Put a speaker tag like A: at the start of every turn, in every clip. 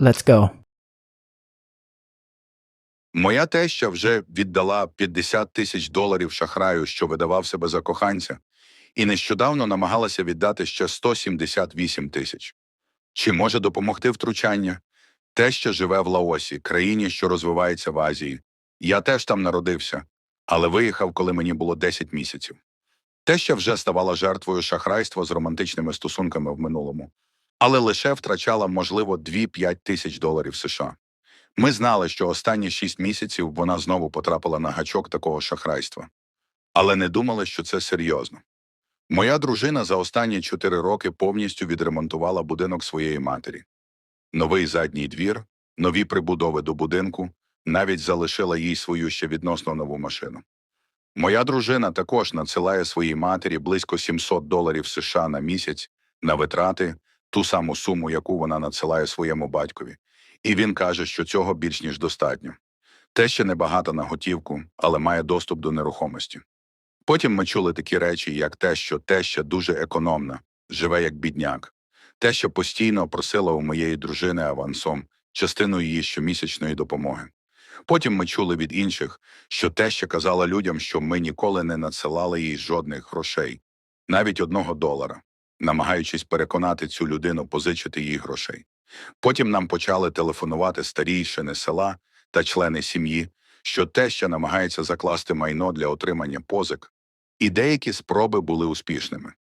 A: Let's go.
B: Моя теща вже віддала 50 тисяч доларів шахраю, що видавав себе за коханця, і нещодавно намагалася віддати ще 178 тисяч. Чи може допомогти втручання? Теща живе в Лаосі, країні, що розвивається в Азії. Я теж там народився, але виїхав, коли мені було 10 місяців. Теща вже ставала жертвою шахрайства з романтичними стосунками в минулому, але лише втрачала, можливо, 2-5 тисяч доларів США. Ми знали, що останні шість місяців вона знову потрапила на гачок такого шахрайства. Але не думали, що це серйозно. Моя дружина за останні чотири роки повністю відремонтувала будинок своєї матері. Новий задній двір, нові прибудови до будинку, навіть залишила їй свою ще відносно нову машину. Моя дружина також надсилає своїй матері близько 700 доларів США на місяць на витрати, ту саму суму, яку вона надсилає своєму батькові. І він каже, що цього більш ніж достатньо. Те ще небагато на готівку, але має доступ до нерухомості. Потім ми чули такі речі, як те, що теща дуже економна, живе як бідняк. Теща постійно просила у моєї дружини авансом частину її щомісячної допомоги. Потім ми чули від інших, що теща казала людям, що ми ніколи не надсилали їй жодних грошей, навіть одного долара, намагаючись переконати цю людину позичити їй грошей. Потім нам почали телефонувати старійшини села та члени сім'ї, що теща намагається закласти майно для отримання позик, і деякі спроби були успішними.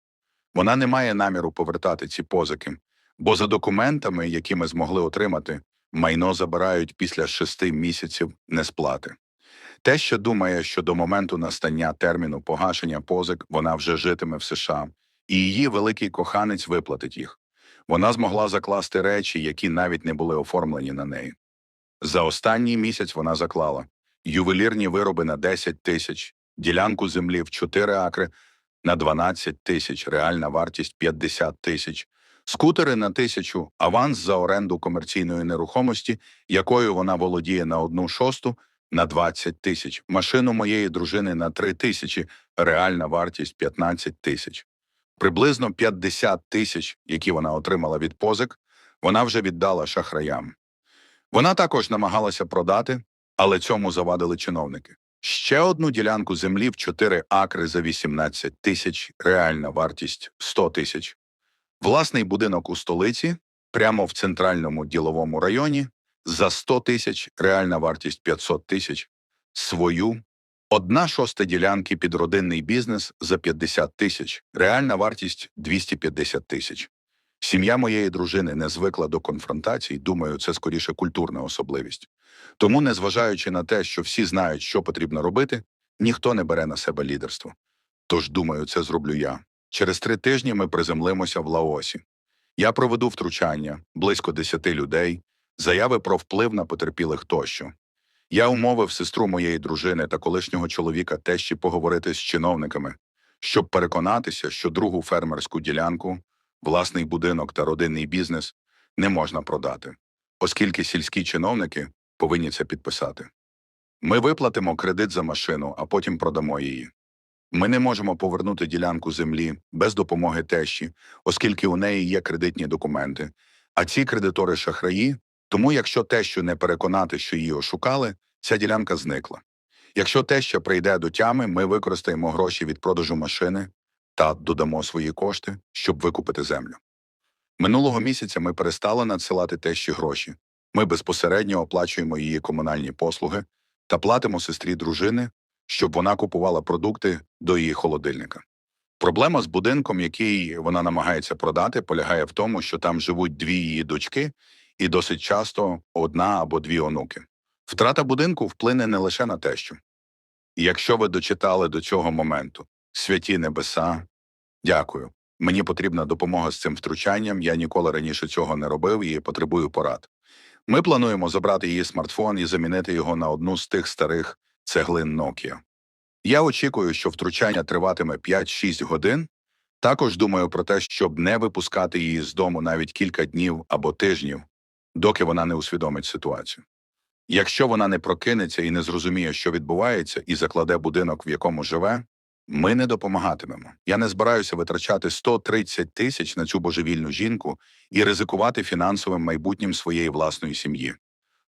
B: Вона не має наміру повертати ці позики, бо за документами, які ми змогли отримати, майно забирають після шести місяців несплати. Теща думає, що до моменту настання терміну погашення позик вона вже житиме в США, і її великий коханець виплатить їх. Вона змогла закласти речі, які навіть не були оформлені на неї. За останній місяць вона заклала ювелірні вироби на 10 тисяч, ділянку землі в 4 акри на 12 тисяч, реальна вартість 50 тисяч, скутери на тисячу, аванс за оренду комерційної нерухомості, якою вона володіє на одну шосту, на 20 тисяч, машину моєї дружини на 3 тисячі, реальна вартість 15 тисяч. Приблизно 50 тисяч, які вона отримала від позик, вона вже віддала шахраям. Вона також намагалася продати, але цьому завадили чиновники. Ще одну ділянку землі в 4 акри за 18 тисяч, реальна вартість 100 тисяч. Власний будинок у столиці, прямо в центральному діловому районі, за 100 тисяч, реальна вартість 500 тисяч. Свою Одна шоста ділянки під родинний бізнес за 50 тисяч, реальна вартість 250 тисяч. Сім'я моєї дружини не звикла до конфронтацій, думаю, це скоріше культурна особливість. Тому, незважаючи на те, що всі знають, що потрібно робити, ніхто не бере на себе лідерство. Тож, думаю, це зроблю я. Через три тижні ми приземлимося в Лаосі. Я проведу втручання, близько 10 людей, заяви про вплив на потерпілих тощо. Я умовив сестру моєї дружини та колишнього чоловіка тещі поговорити з чиновниками, щоб переконатися, що другу фермерську ділянку, власний будинок та родинний бізнес не можна продати, оскільки сільські чиновники повинні це підписати. Ми виплатимо кредит за машину, а потім продамо її. Ми не можемо повернути ділянку землі без допомоги тещі, оскільки у неї є кредитні документи, а ці кредитори шахраї тому, якщо тещу не переконати, що її ошукали, ця ділянка зникла. Якщо теща прийде до тями, ми використаємо гроші від продажу машини та додамо свої кошти, щоб викупити землю. Минулого місяця ми перестали надсилати тещі гроші. Ми безпосередньо оплачуємо її комунальні послуги та платимо сестрі дружини, щоб вона купувала продукти до її холодильника. Проблема з будинком, який вона намагається продати, полягає в тому, що там живуть дві її дочки, і досить часто одна або дві онуки. Втрата будинку вплине не лише на тещу. І якщо ви дочитали до цього моменту, святі небеса, дякую. Мені потрібна допомога з цим втручанням. Я ніколи раніше цього не робив і потребую порад. Ми плануємо забрати її смартфон і замінити його на одну з тих старих цеглин Nokia. Я очікую, що втручання триватиме 5-6 годин. Також думаю про те, щоб не випускати її з дому навіть кілька днів або тижнів, доки вона не усвідомить ситуацію. Якщо вона не прокинеться і не зрозуміє, що відбувається, і закладе будинок, в якому живе, Ми не допомагатимемо. Я не збираюся витрачати 130 тисяч на цю божевільну жінку і ризикувати фінансовим майбутнім своєї власної сім'ї.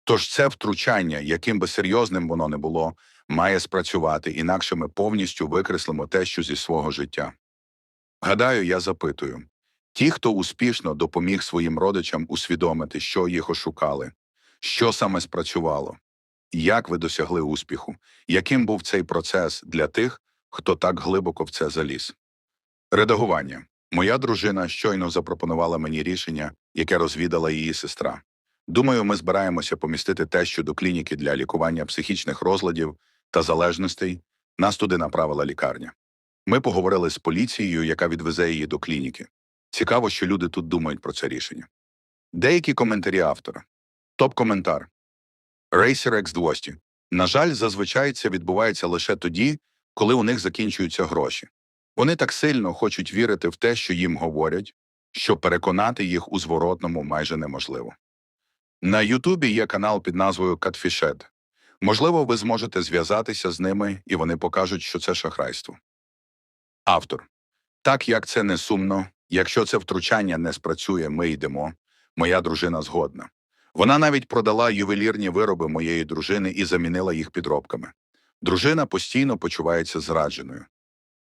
B: Тож це втручання, яким би серйозним воно не було, має спрацювати, інакше ми повністю викреслимо те, що зі свого життя. Гадаю, я запитую ті, хто успішно допоміг своїм родичам усвідомити, що їх ошукали, що саме спрацювало, як ви досягли успіху, яким був цей процес для тих, хто так глибоко в це заліз. Редагування. Моя дружина щойно запропонувала мені рішення, яке розвідала її сестра. Думаю, ми збираємося помістити те, що до клініки для лікування психічних розладів та залежностей нас туди направила лікарня. Ми поговорили з поліцією, яка відвезе її до клініки. Цікаво, що люди тут думають про це рішення. Деякі коментарі автора. Топ-коментар. Racer X200. На жаль, зазвичай це відбувається лише тоді, коли у них закінчуються гроші. Вони так сильно хочуть вірити в те, що їм говорять, що переконати їх у зворотному майже неможливо. На Ютубі є канал під назвою Catfished. Можливо, ви зможете зв'язатися з ними, і вони покажуть, що це шахрайство. Автор. Так як це не сумно, якщо це втручання не спрацює, ми йдемо. Моя дружина згодна. Вона навіть продала ювелірні вироби моєї дружини і замінила їх підробками. Дружина постійно почувається зрадженою.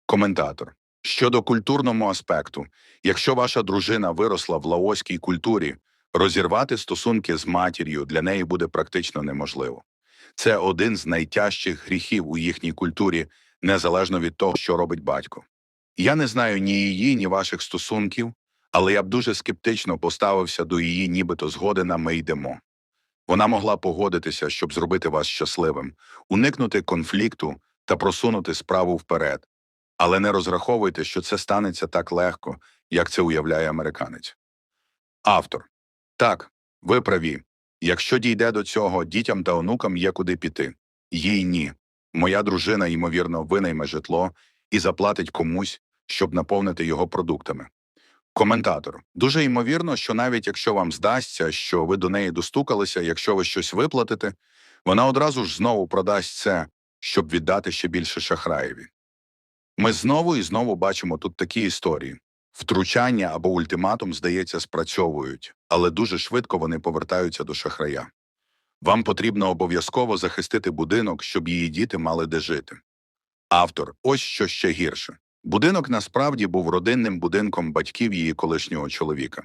B: Коментатор. Щодо культурному аспекту, якщо ваша дружина виросла в лаоській культурі, розірвати стосунки з матір'ю для неї буде практично неможливо. Це один з найтяжчих гріхів у їхній культурі, незалежно від того, що робить батько. Я не знаю ні її, ні ваших стосунків, але я б дуже скептично поставився до її, нібито згоди на ми йдемо. Вона могла погодитися, щоб зробити вас щасливим, уникнути конфлікту та просунути справу вперед. Але не розраховуйте, що це станеться так легко, як це уявляє американець. Автор. Так, ви праві. Якщо дійде до цього, дітям та онукам є куди піти. Їй ні. Моя дружина, ймовірно, винайме житло і заплатить комусь, щоб наповнити його продуктами. Коментатор. Дуже ймовірно, що навіть якщо вам здасться, що ви до неї достукалися, якщо ви щось виплатите, вона одразу ж знову продасть це, щоб віддати ще більше шахраєві. Ми знову і знову бачимо тут такі історії. Втручання або ультиматум, здається, спрацьовують, але дуже швидко вони повертаються до шахрая. Вам потрібно обов'язково захистити будинок, щоб її діти мали де жити. Автор, ось що ще гірше. Будинок насправді був родинним будинком батьків її колишнього чоловіка.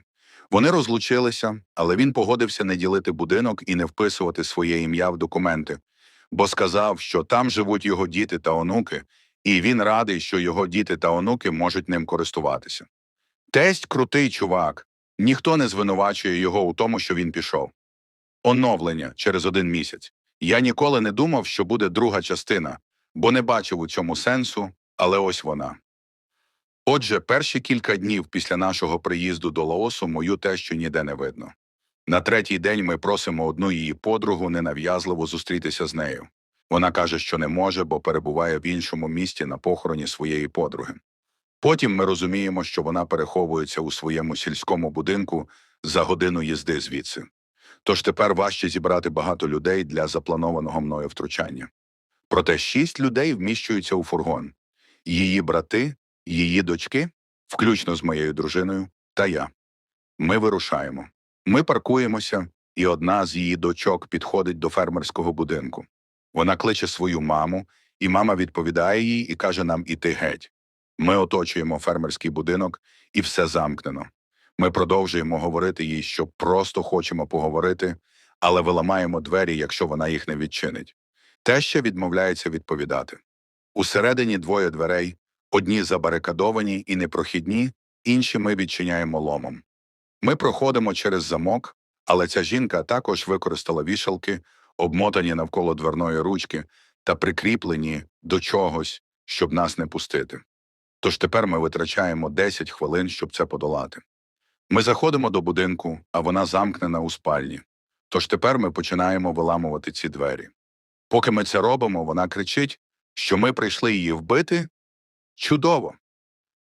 B: Вони розлучилися, але він погодився не ділити будинок і не вписувати своє ім'я в документи, бо сказав, що там живуть його діти та онуки, і він радий, що його діти та онуки можуть ним користуватися. Тесть крутий чувак, ніхто не звинувачує його у тому, що він пішов. Оновлення через один місяць. Я ніколи не думав, що буде друга частина, бо не бачив у цьому сенсу, але ось вона. Отже, перші кілька днів після нашого приїзду до Лаосу мою тещу ніде не видно. На третій день ми просимо одну її подругу ненав'язливо зустрітися з нею. Вона каже, що не може, бо перебуває в іншому місті на похороні своєї подруги. Потім ми розуміємо, що вона переховується у своєму сільському будинку за годину їзди звідси. Тож тепер важче зібрати багато людей для запланованого мною втручання. Проте шість людей вміщуються у фургон: її брати, її дочки, включно з моєю дружиною, та я. Ми вирушаємо. Ми паркуємося, і одна з її дочок підходить до фермерського будинку. Вона кличе свою маму, і мама відповідає їй і каже нам іти геть. Ми оточуємо фермерський будинок, і все замкнено. Ми продовжуємо говорити їй, що просто хочемо поговорити, але виламаємо двері, якщо вона їх не відчинить. Теща відмовляється відповідати. Усередині двоє дверей, одні забарикадовані і непрохідні, інші ми відчиняємо ломом. Ми проходимо через замок, але ця жінка також використала вішалки, обмотані навколо дверної ручки та прикріплені до чогось, щоб нас не пустити. Тож тепер ми витрачаємо 10 хвилин, щоб це подолати. Ми заходимо до будинку, а вона замкнена у спальні. Тож тепер ми починаємо виламувати ці двері. Поки ми це робимо, вона кричить, що ми прийшли її вбити. Чудово!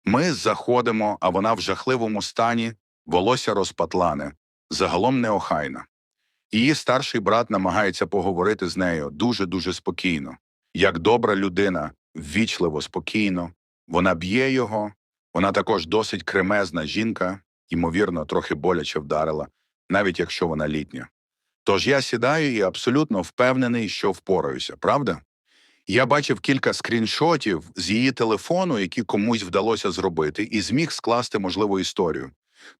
B: Ми заходимо, а вона в жахливому стані, волосся розпатлане, загалом неохайна. Її старший брат намагається поговорити з нею дуже-дуже спокійно. Як добра людина, ввічливо, спокійно. Вона б'є його. Вона також досить кремезна жінка, ймовірно, трохи боляче вдарила, навіть якщо вона літня. Тож я сідаю і абсолютно впевнений, що впораюся, правда? Я бачив кілька скріншотів з її телефону, які комусь вдалося зробити, і зміг скласти можливу історію.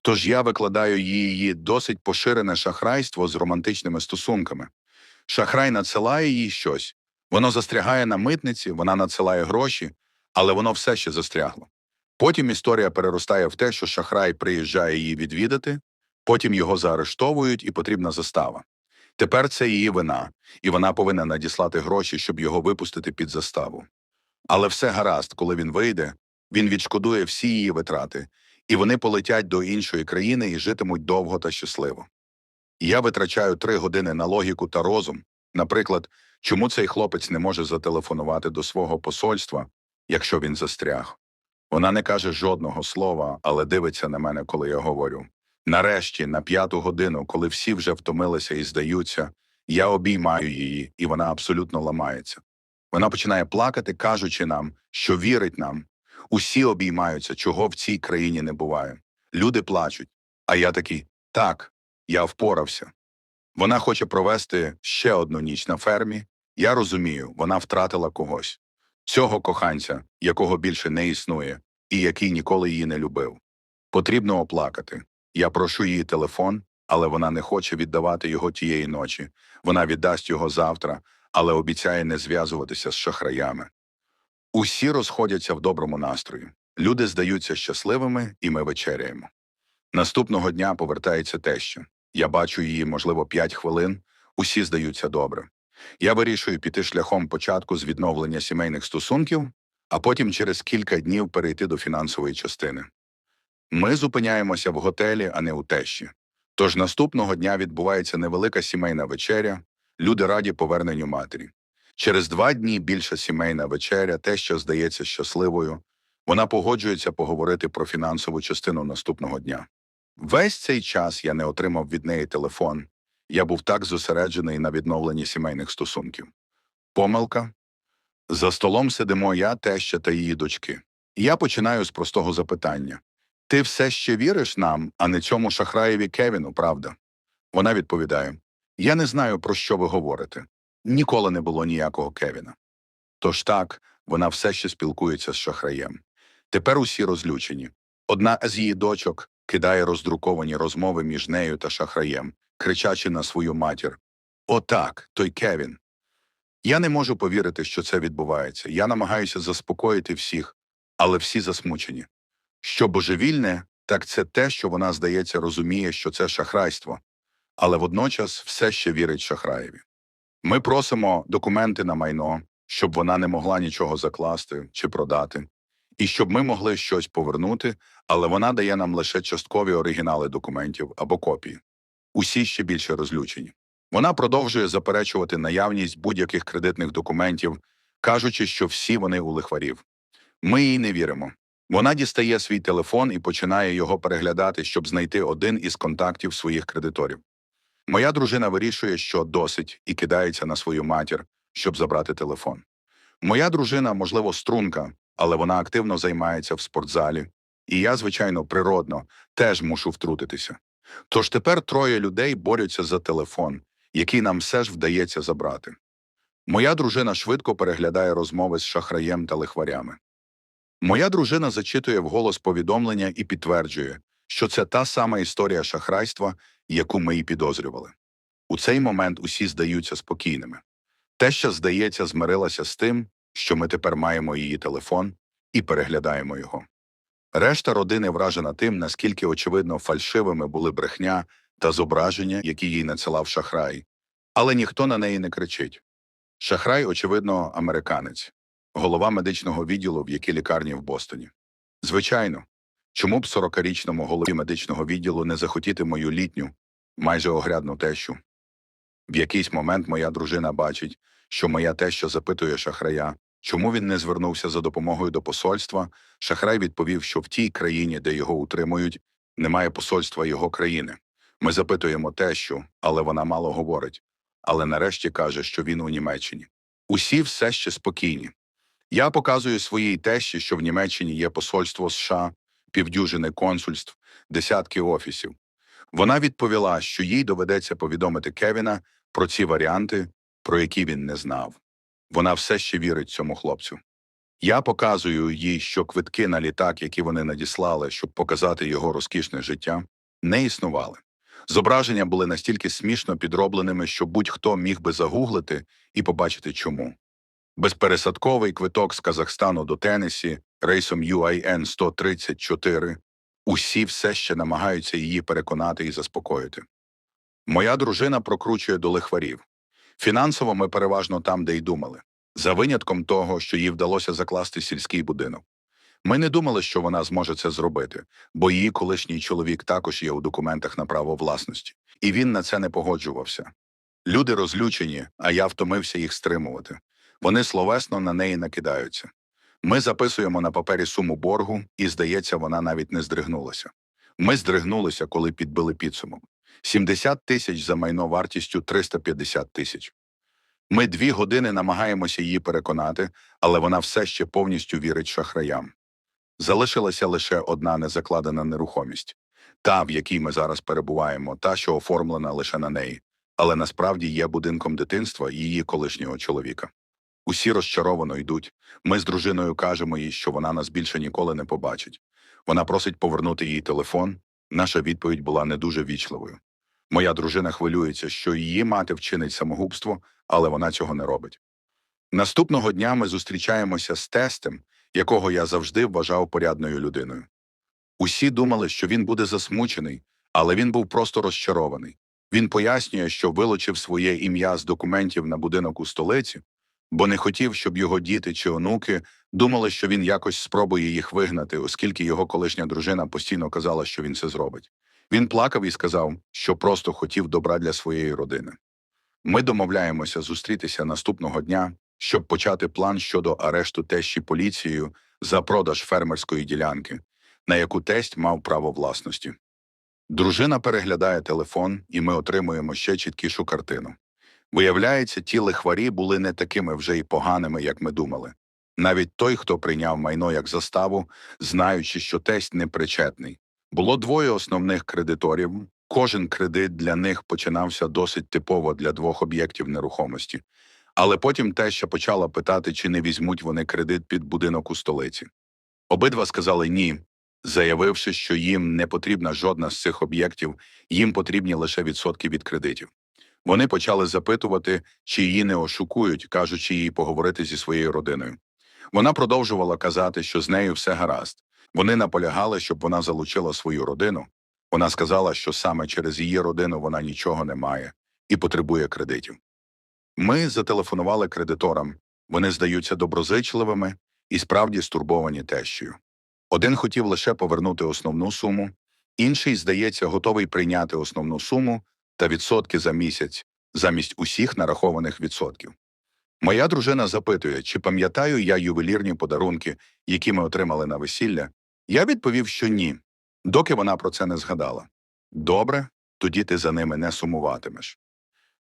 B: Тож я викладаю її досить поширене шахрайство з романтичними стосунками. Шахрай надсилає їй щось. Воно застрягає на митниці, вона надсилає гроші, але воно все ще застрягло. Потім історія переростає в те, що шахрай приїжджає її відвідати, потім його заарештовують і потрібна застава. Тепер це її вина, і вона повинна надіслати гроші, щоб його випустити під заставу. Але все гаразд, коли він вийде, він відшкодує всі її витрати, і вони полетять до іншої країни і житимуть довго та щасливо. Я витрачаю три години на логіку та розум. Наприклад, чому цей хлопець не може зателефонувати до свого посольства, якщо він застряг. Вона не каже жодного слова, але дивиться на мене, коли я говорю. Нарешті, на п'яту годину, коли всі вже втомилися і здаються, я обіймаю її, і вона абсолютно ламається. Вона починає плакати, кажучи нам, що вірить нам. Усі обіймаються, чого в цій країні не буває. Люди плачуть. А я такий так, я впорався. Вона хоче провести ще одну ніч на фермі. Я розумію, вона втратила когось. Цього коханця, якого більше не існує, і який ніколи її не любив. Потрібно оплакати. Я прошу її телефон, але вона не хоче віддавати його тієї ночі. Вона віддасть його завтра, але обіцяє не зв'язуватися з шахраями. Усі розходяться в доброму настрої. Люди здаються щасливими, і ми вечеряємо. Наступного дня повертається теща. Я бачу її, можливо, п'ять хвилин. Усі здаються добре. Я вирішую піти шляхом початку з відновлення сімейних стосунків, а потім через кілька днів перейти до фінансової частини. Ми зупиняємося в готелі, а не у тещі. Тож наступного дня відбувається невелика сімейна вечеря, люди раді поверненню матері. Через два дні більша сімейна вечеря, теща здається щасливою. Вона погоджується поговорити про фінансову частину наступного дня. Весь цей час я не отримав від неї телефон. Я був так зосереджений на відновленні сімейних стосунків. Помилка. За столом сидимо я, теща та її дочки. І я починаю з простого запитання: Ти все ще віриш нам, а не цьому шахраєві Кевіну, правда? Вона відповідає: Я не знаю, про що ви говорите. Ніколи не було ніякого Кевіна. Тож так, вона все ще спілкується з шахраєм. Тепер усі розлючені. Одна з її дочок кидає роздруковані розмови між нею та шахраєм, кричачи на свою матір. Отак, той Кевін. Я не можу повірити, що це відбувається. Я намагаюся заспокоїти всіх, але всі засмучені. Що божевільне, так це те, що вона, здається, розуміє, що це шахрайство, але водночас все ще вірить шахраєві. Ми просимо документи на майно, щоб вона не могла нічого закласти чи продати, і щоб ми могли щось повернути, але вона дає нам лише часткові оригінали документів або копії. Усі ще більше розлючені. Вона продовжує заперечувати наявність будь-яких кредитних документів, кажучи, що всі вони у лихварів. Ми їй не віримо. Вона дістає свій телефон і починає його переглядати, щоб знайти один із контактів своїх кредиторів. Моя дружина вирішує, що досить, і кидається на свою матір, щоб забрати телефон. Моя дружина, можливо, струнка, але вона активно займається в спортзалі, і я, звичайно, природно теж мушу втрутитися. Тож тепер троє людей борються за телефон, який нам все ж вдається забрати. Моя дружина швидко переглядає розмови з шахраєм та лихварями. Моя дружина зачитує вголос повідомлення і підтверджує, що це та сама історія шахрайства, яку ми і підозрювали. У цей момент усі здаються спокійними. Теща, здається, змирилася з тим, що ми тепер маємо її телефон і переглядаємо його. Решта родини вражена тим, наскільки очевидно фальшивими були брехня та зображення, які їй надсилав шахрай, але ніхто на неї не кричить. Шахрай, очевидно, американець, голова медичного відділу в якій лікарні в Бостоні. Звичайно, чому б 40-річному голові медичного відділу не захотіти мою літню, майже огрядну тещу? В якийсь момент моя дружина бачить, що моя теща запитує шахрая, чому він не звернувся за допомогою до посольства. Шахрай відповів, що в тій країні, де його утримують, немає посольства його країни. Ми запитуємо тещу, але вона мало говорить. Але нарешті каже, що він у Німеччині. Усі все ще спокійні. Я показую своїй тещі, що в Німеччині є посольство США, півдюжини консульств, десятки офісів. Вона відповіла, що їй доведеться повідомити Кевіна про ці варіанти, про які він не знав. Вона все ще вірить цьому хлопцю. Я показую їй, що квитки на літак, які вони надіслали, щоб показати його розкішне життя, не існували. Зображення були настільки смішно підробленими, що будь-хто міг би загуглити і побачити чому. Безпересадковий квиток з Казахстану до Теннесі рейсом UIN 134 усі все ще намагаються її переконати і заспокоїти. Моя дружина прокручує до лихварів. Фінансово ми переважно там, де й думали, за винятком того, що їй вдалося закласти сільський будинок. Ми не думали, що вона зможе це зробити, бо її колишній чоловік також є у документах на право власності, і він на це не погоджувався. Люди розлючені, а я втомився їх стримувати. Вони словесно на неї накидаються. Ми записуємо на папері суму боргу, і, здається, вона навіть не здригнулася. Ми здригнулися, коли підбили підсумок. 70 тисяч за майно вартістю 350 тисяч. Ми дві години намагаємося її переконати, але вона все ще повністю вірить шахраям. Залишилася лише одна незакладена нерухомість та, в якій ми зараз перебуваємо, та, що оформлена лише на неї, але насправді є будинком дитинства її колишнього чоловіка. Усі розчаровано йдуть. Ми з дружиною кажемо їй, що вона нас більше ніколи не побачить. Вона просить повернути їй телефон. Наша відповідь була не дуже вічливою. Моя дружина хвилюється, що її мати вчинить самогубство, але вона цього не робить. Наступного дня ми зустрічаємося з тестем, якого я завжди вважав порядною людиною. Усі думали, що він буде засмучений, але він був просто розчарований. Він пояснює, що вилучив своє ім'я з документів на будинок у столиці, бо не хотів, щоб його діти чи онуки думали, що він якось спробує їх вигнати, оскільки його колишня дружина постійно казала, що він це зробить. Він плакав і сказав, що просто хотів добра для своєї родини. Ми домовляємося зустрітися наступного дня, щоб почати план щодо арешту тещі поліцією за продаж фермерської ділянки, на яку тесть мав право власності. Дружина переглядає телефон, і ми отримуємо ще чіткішу картину. Виявляється, ті лихварі були не такими вже й поганими, як ми думали. Навіть той, хто прийняв майно як заставу, знаючи, що тесть непричетний. Було двоє основних кредиторів. Кожен кредит для них починався досить типово для двох об'єктів нерухомості. Але потім теща почала питати, чи не візьмуть вони кредит під будинок у столиці. Обидва сказали ні, заявивши, що їм не потрібна жодна з цих об'єктів, їм потрібні лише відсотки від кредитів. Вони почали запитувати, чи її не ошукують, кажучи їй поговорити зі своєю родиною. Вона продовжувала казати, що з нею все гаразд. Вони наполягали, щоб вона залучила свою родину. Вона сказала, що саме через її родину вона нічого не має і потребує кредитів. Ми зателефонували кредиторам. Вони здаються доброзичливими і справді стурбовані тещею. Один хотів лише повернути основну суму, інший, здається, готовий прийняти основну суму та відсотки за місяць замість усіх нарахованих відсотків. Моя дружина запитує, чи пам'ятаю я ювелірні подарунки, які ми отримали на весілля. Я відповів, що ні, доки вона про це не згадала. Добре, тоді ти за ними не сумуватимеш.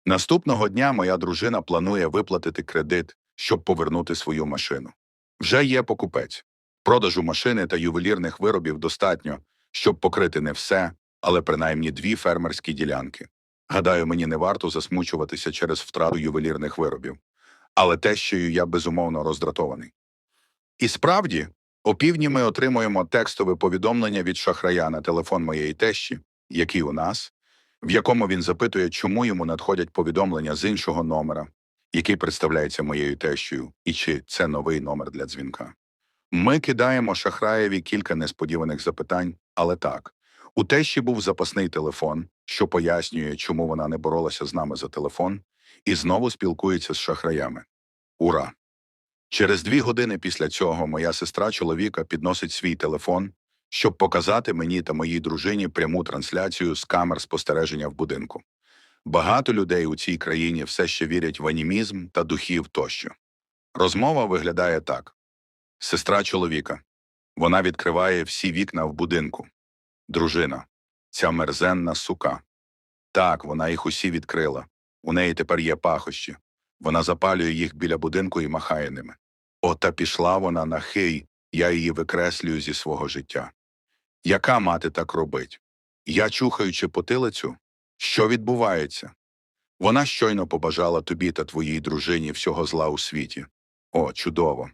B: Наступного дня моя дружина планує виплатити кредит, щоб повернути свою машину. Вже є покупець. Продажу машини та ювелірних виробів достатньо, щоб покрити не все, але принаймні дві фермерські ділянки. Гадаю, мені не варто засмучуватися через втрату ювелірних виробів, але тещею я безумовно роздратований. І справді, опівдні ми отримуємо текстове повідомлення від шахрая на телефон моєї тещі, який у нас, в якому він запитує, чому йому надходять повідомлення з іншого номера, який представляється моєю тещею, і чи це новий номер для дзвінка. Ми кидаємо шахраєві кілька несподіваних запитань, але так. У тещі був запасний телефон, що пояснює, чому вона не боролася з нами за телефон, і знову спілкується з шахраями. Ура! Через дві години після цього моя сестра чоловіка підносить свій телефон, щоб показати мені та моїй дружині пряму трансляцію з камер спостереження в будинку. Багато людей у цій країні все ще вірять в анімізм та духів тощо. Розмова виглядає так: сестра чоловіка. Вона відкриває всі вікна в будинку. Дружина. Ця мерзенна сука. Так, вона їх усі відкрила. У неї тепер є пахощі. Вона запалює їх біля будинку і махає ними. Ота пішла вона на хей, я її викреслюю зі свого життя. Яка мати так робить? Я чухаючи потилицю? Що відбувається? Вона щойно побажала тобі та твоїй дружині всього зла у світі. О, чудово.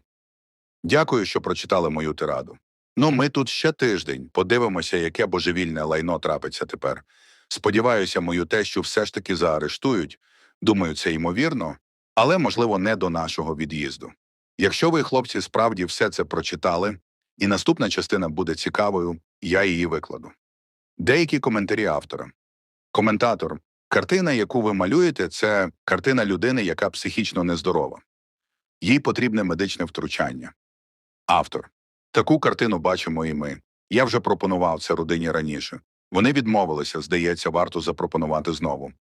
B: Дякую, що прочитали мою тираду. Ну, ми тут ще тиждень. Подивимося, яке божевільне лайно трапиться тепер. Сподіваюся, мою тещу все ж таки заарештують. Думаю, це ймовірно, але, можливо, не до нашого від'їзду. Якщо ви, хлопці, справді все це прочитали, і наступна частина буде цікавою, я її викладу. Деякі коментарі автора. Коментатор. Картина, яку ви малюєте, це картина людини, яка психічно нездорова. Їй потрібне медичне втручання. Автор. Таку картину бачимо і ми. Я вже пропонував це родині раніше. Вони відмовилися, здається, варто запропонувати знову.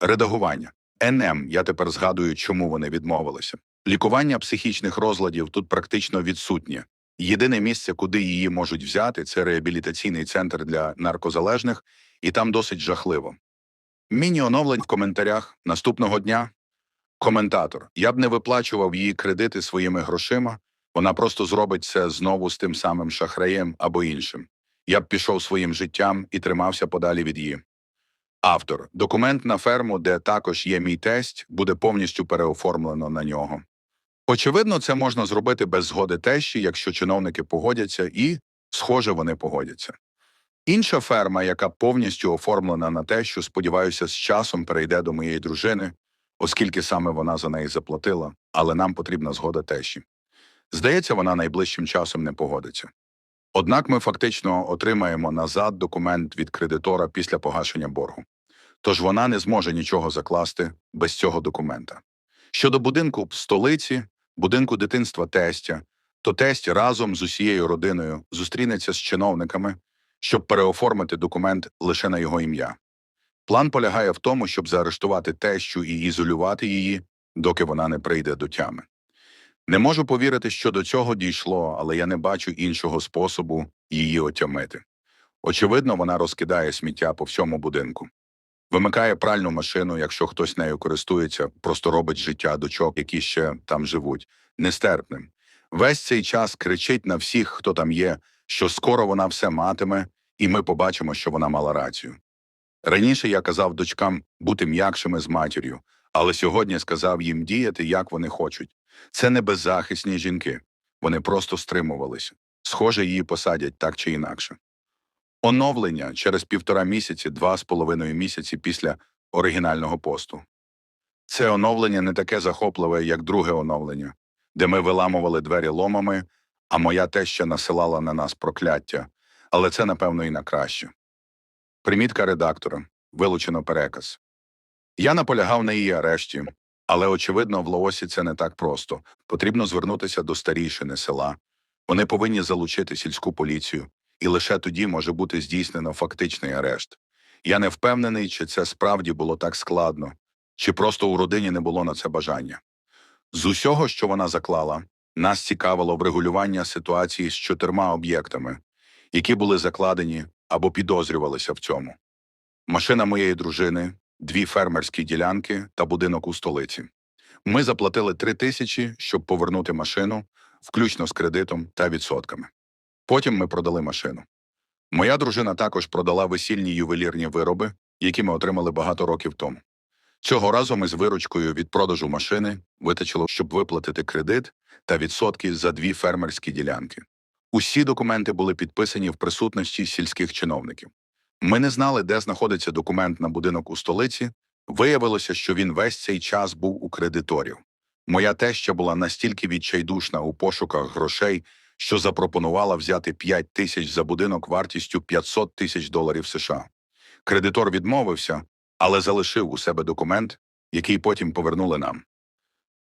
B: Редагування. НМ. Я тепер згадую, чому вони відмовилися. Лікування психічних розладів тут практично відсутнє. Єдине місце, куди її можуть взяти, це реабілітаційний центр для наркозалежних, і там досить жахливо. Міні-оновлень в коментарях наступного дня. Коментатор. Я б не виплачував її кредити своїми грошима, вона просто зробить це знову з тим самим шахраєм або іншим. Я б пішов своїм життям і тримався подалі від її. Автор. Документ на ферму, де також є мій тесть, буде повністю переоформлено на нього. Очевидно, це можна зробити без згоди тещі, якщо чиновники погодяться, і, схоже, вони погодяться. Інша ферма, яка повністю оформлена на те, що, сподіваюся, з часом перейде до моєї дружини, оскільки саме вона за неї заплатила, але нам потрібна згода тещі. Здається, вона найближчим часом не погодиться. Однак ми фактично отримаємо назад документ від кредитора після погашення боргу. Тож вона не зможе нічого закласти без цього документа. Щодо будинку в столиці, будинку дитинства тестя, то тесть разом з усією родиною зустрінеться з чиновниками, щоб переоформити документ лише на його ім'я. План полягає в тому, щоб заарештувати тещу і ізолювати її, доки вона не прийде до тями. Не можу повірити, що до цього дійшло, але я не бачу іншого способу її отямити. Очевидно, вона розкидає сміття по всьому будинку. Вимикає пральну машину, якщо хтось нею користується, просто робить життя дочок, які ще там живуть, нестерпним. Весь цей час кричить на всіх, хто там є, що скоро вона все матиме, і ми побачимо, що вона мала рацію. Раніше я казав дочкам бути м'якшими з матір'ю, але сьогодні сказав їм діяти, як вони хочуть. Це не беззахисні жінки. Вони просто стримувалися. Схоже, її посадять так чи інакше. Оновлення через півтора місяці, два з половиною місяці після оригінального посту. Це оновлення не таке захопливе, як друге оновлення, де ми виламували двері ломами, а моя теща насилала на нас прокляття, але це, напевно, і на краще. Примітка редактора. Вилучено переказ. Я наполягав на її арешті, але, очевидно, в Лаосі це не так просто. Потрібно звернутися до старішини села. Вони повинні залучити сільську поліцію, і лише тоді може бути здійснено фактичний арешт. Я не впевнений, чи це справді було так складно, чи просто у родині не було на це бажання. З усього, що вона заклала, нас цікавило врегулювання ситуації з чотирма об'єктами, які були закладені або підозрювалися в цьому. Машина моєї дружини, дві фермерські ділянки та будинок у столиці. Ми заплатили три тисячі, щоб повернути машину, включно з кредитом та відсотками. Потім ми продали машину. Моя дружина також продала весільні ювелірні вироби, які ми отримали багато років тому. Цього разу ми з виручкою від продажу машини витачили, щоб виплатити кредит та відсотки за дві фермерські ділянки. Усі документи були підписані в присутності сільських чиновників. Ми не знали, де знаходиться документ на будинок у столиці. Виявилося, що він весь цей час був у кредиторів. Моя теща була настільки відчайдушна у пошуках грошей, що запропонувала взяти 5 тисяч за будинок вартістю 500 тисяч доларів США. Кредитор відмовився, але залишив у себе документ, який потім повернули нам.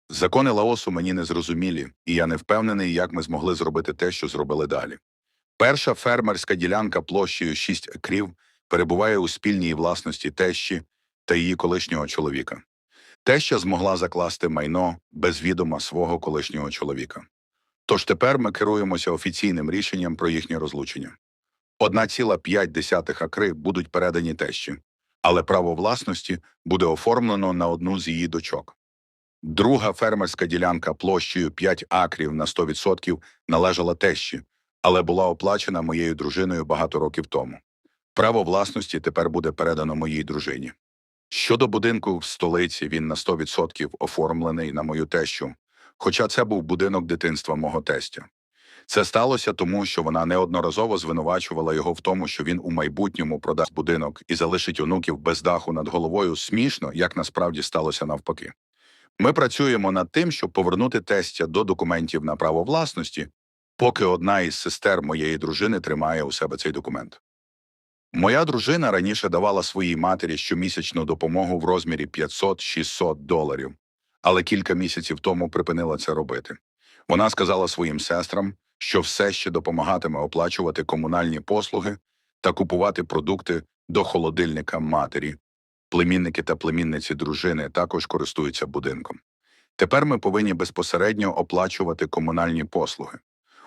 B: Закони Лаосу мені не зрозумілі, і я не впевнений, як ми змогли зробити те, що зробили далі. Перша фермерська ділянка площею 6 екрів перебуває у спільній власності тещі та її колишнього чоловіка. Теща змогла закласти майно без відома свого колишнього чоловіка. Тож тепер ми керуємося офіційним рішенням про їхнє розлучення. 1,5 акри будуть передані тещі, але право власності буде оформлено на одну з її дочок. Друга фермерська ділянка площею 5 акрів на 100% належала тещі, але була оплачена моєю дружиною багато років тому. Право власності тепер буде передано моїй дружині. Щодо будинку в столиці, він на 100% оформлений на мою тещу, хоча це був будинок дитинства мого тестя. Це сталося тому, що вона неодноразово звинувачувала його в тому, що він у майбутньому продасть будинок і залишить онуків без даху над головою смішно, як насправді сталося навпаки. Ми працюємо над тим, щоб повернути тестя до документів на право власності, поки одна із сестер моєї дружини тримає у себе цей документ. Моя дружина раніше давала своїй матері щомісячну допомогу в розмірі 500-600 доларів, але кілька місяців тому припинила це робити. Вона сказала своїм сестрам, що все ще допомагатиме оплачувати комунальні послуги та купувати продукти до холодильника матері. Племінники та племінниці дружини також користуються будинком. Тепер ми повинні безпосередньо оплачувати комунальні послуги,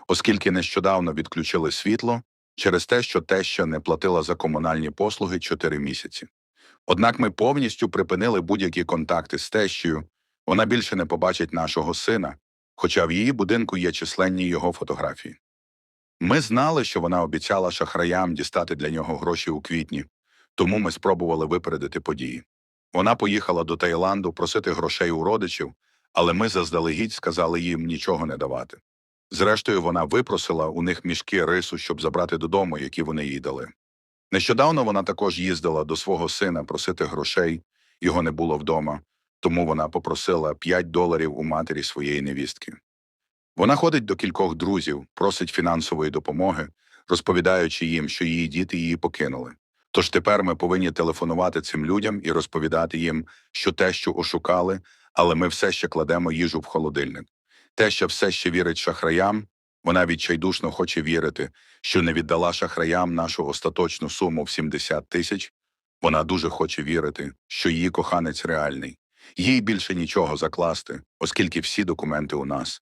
B: оскільки нещодавно відключили світло через те, що теща не платила за комунальні послуги 4 місяці. Однак ми повністю припинили будь-які контакти з тещею, вона більше не побачить нашого сина, хоча в її будинку є численні його фотографії. Ми знали, що вона обіцяла шахраям дістати для нього гроші у квітні, тому ми спробували випередити події. Вона поїхала до Таїланду просити грошей у родичів, але ми заздалегідь сказали їм нічого не давати. Зрештою, вона випросила у них мішки рису, щоб забрати додому, які вони їй дали. Нещодавно вона також їздила до свого сина просити грошей, його не було вдома, тому вона попросила 5 доларів у матері своєї невістки. Вона ходить до кількох друзів, просить фінансової допомоги, розповідаючи їм, що її діти її покинули. Тож тепер ми повинні телефонувати цим людям і розповідати їм, що те, що ошукали, але ми все ще кладемо їжу в холодильник. Те, що все ще вірить шахраям, вона відчайдушно хоче вірити, що не віддала шахраям нашу остаточну суму в 70 тисяч. Вона дуже хоче вірити, що її коханець реальний. Їй більше нічого закласти, оскільки всі документи у нас.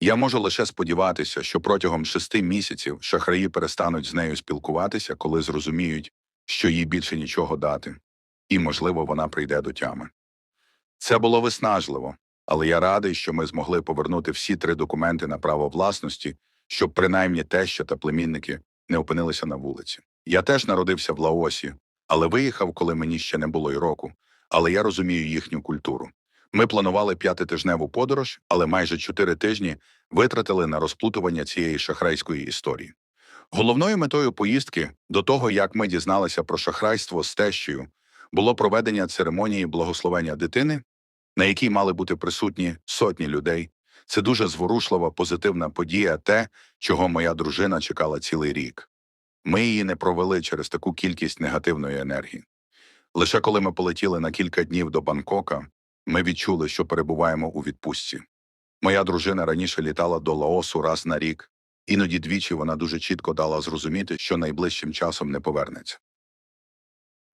B: Я можу лише сподіватися, що протягом шести місяців шахраї перестануть з нею спілкуватися, коли зрозуміють, що їй більше нічого дати, і, можливо, вона прийде до тями. Це було виснажливо, але я радий, що ми змогли повернути всі три документи на право власності, щоб принаймні теща та племінники не опинилися на вулиці. Я теж народився в Лаосі, але виїхав, коли мені ще не було й року, але я розумію їхню культуру. Ми планували п'ятитижневу подорож, але майже чотири тижні витратили на розплутування цієї шахрайської історії. Головною метою поїздки до того, як ми дізналися про шахрайство з тещею, було проведення церемонії благословення дитини, на якій мали бути присутні сотні людей. Це дуже зворушлива позитивна подія, те, чого моя дружина чекала цілий рік. Ми її не провели через таку кількість негативної енергії. Лише коли ми полетіли на кілька днів до Бангкока, ми відчули, що перебуваємо у відпустці. Моя дружина раніше літала до Лаосу раз на рік, іноді двічі вона дуже чітко дала зрозуміти, що найближчим часом не повернеться.